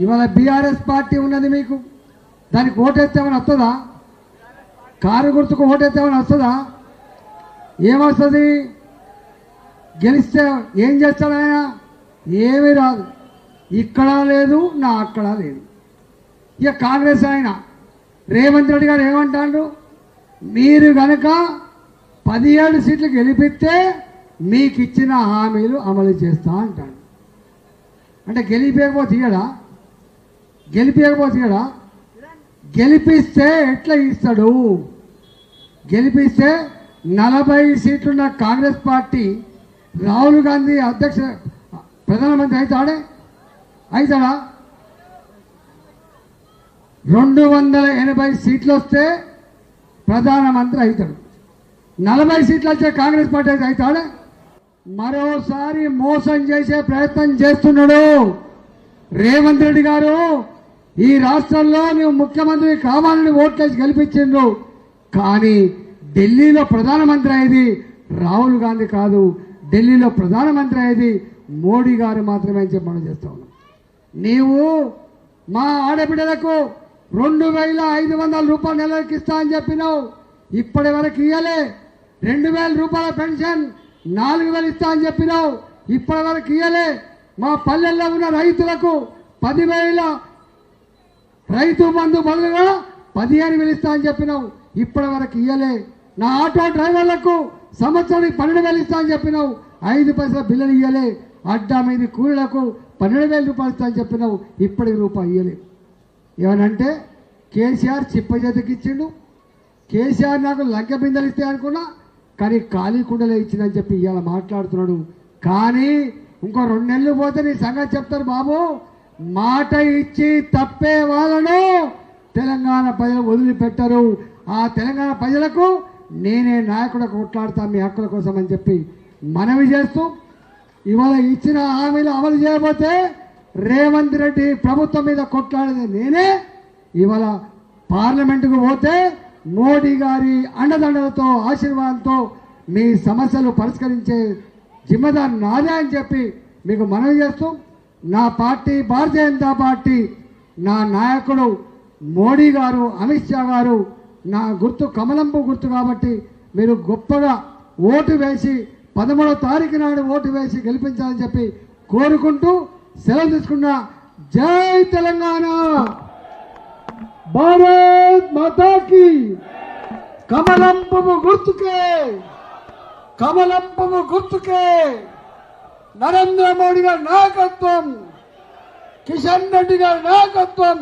ఇవాళ BRS party ఉన్నది మీకు. దానికి ఓటేస్తామని వస్తుందా? కారు గుర్తుకు ఓటేస్తామని వస్తుందా? ఏమొస్తుంది? గెలిస్తే ఏం చేస్తాడైనా ఏమీ రాదు. ఇక్కడ లేదు నా అక్కడ లేదు. ఇక కాంగ్రెస్ ఆయన రేవంత్ రెడ్డి గారు ఏమంటాడు మీరు కనుక పదిహేడు సీట్లు గెలిపిస్తే మీకు ఇచ్చిన హామీలు అమలు చేస్తా అంటాడు. అంటే గెలిపేకపోతే ఇయ్యడా? గెలిపేయకపోతే కదా. గెలిపిస్తే ఎట్లా ఇస్తాడు? గెలిపిస్తే నలభై సీట్లున్న కాంగ్రెస్ పార్టీ రాహుల్ గాంధీ అధ్యక్ష ప్రధానమంత్రి అవుతాడే? అవుతాడా? రెండు వందల ఎనభై సీట్లు వస్తే ప్రధానమంత్రి అవుతాడు. నలభై సీట్లు వచ్చే కాంగ్రెస్ పార్టీ అయితే అవుతాడే? మరోసారి మోసం చేసే ప్రయత్నం చేస్తున్నాడు రేవంత్ రెడ్డి గారు. ఈ రాష్ట్రంలో నువ్వు ముఖ్యమంత్రి కావాలని ఓట్లేసి గెలిపించిండ్రు. కానీ ఢిల్లీలో ప్రధానమంత్రి అయ్యేది రాహుల్ గాంధీ కాదు. ఢిల్లీలో ప్రధానమంత్రి అయ్యేది మోడీ గారు మాత్రమే అని చెప్పి మనం చేస్తా ఉన్నాం. నీవు మా ఆడబిడ్డలకు రెండు వేల ఐదు వందల రూపాయలు నెలకి ఇస్తా అని చెప్పినావు. ఇప్పటి వరకు ఇయ్యలే. రెండు వేల రూపాయల పెన్షన్ నాలుగు వేలు ఇస్తా అని చెప్పినావు. ఇప్పటి వరకు ఇయ్యలే. మా పల్లెల్లో ఉన్న రైతులకు పదివేల రైతు బంధు బదులుగా పదిహేను వేలు ఇస్తా అని చెప్పినావు. ఇప్పటి వరకు ఇయ్యలే. నా ఆటో డ్రైవర్లకు సంవత్సరానికి పన్నెండు వేలు ఇస్తా అని చెప్పినావు. ఐదు పైసల బిల్లులు ఇయ్యలే. అడ్డా మీద కూలీలకు పన్నెండు వేల రూపాయలు ఇస్తా అని చెప్పినావు. ఇప్పటికి రూపాయి ఇయ్యలే. ఏమనంటే కేసీఆర్ చిప్ప చేతికి ఇచ్చిండు. కేసీఆర్ నాకు లంక బిందెలు ఇస్తే అనుకున్నా కానీ ఖాళీ కుండలే ఇచ్చిందని చెప్పి ఇవాళ మాట్లాడుతున్నాడు. కానీ ఇంకో రెండు నెలలు పోతే నీ సంగతి చెప్తారు బాబు. మాట ఇచ్చి తప్పే వాళ్ళను తెలంగాణ ప్రజలు వదిలిపెట్టరు. ఆ తెలంగాణ ప్రజలకు నేనే నాయకుడు కొట్లాడతా మీ హక్కుల కోసం అని చెప్పి మనవి చేస్తూ ఇవాళ ఇచ్చిన హామీలు అమలు చేయబోతే రేవంత్ రెడ్డి ప్రభుత్వం మీద కొట్లాడేది నేనే. ఇవాళ పార్లమెంటుకు పోతే మోడీ గారి అండదండలతో ఆశీర్వాదంతో మీ సమస్యలు పరిష్కరించే జిమ్మదారు నాదే అని చెప్పి మీకు మనవి చేస్తూ నా పార్టీ భారతీయ జనతా పార్టీ నా నాయకుడు మోడీ గారు అమిత్ షా గారు నా గుర్తు కమలంపు గుర్తు కాబట్టి మీరు గొప్పగా ఓటు వేసి పదమూడో తారీఖు నాడు ఓటు వేసి గెలిపించాలని చెప్పి కోరుకుంటూ సెలవు తీసుకున్న జై తెలంగాణ! భారత్ మాతాకి! కమలంపము గుర్తుకే! కమలంపము గుర్తుకే! నరేంద్ర మోడీ గారి నాయకత్వం కిషన్ రెడ్డి గారి నాయకత్వం.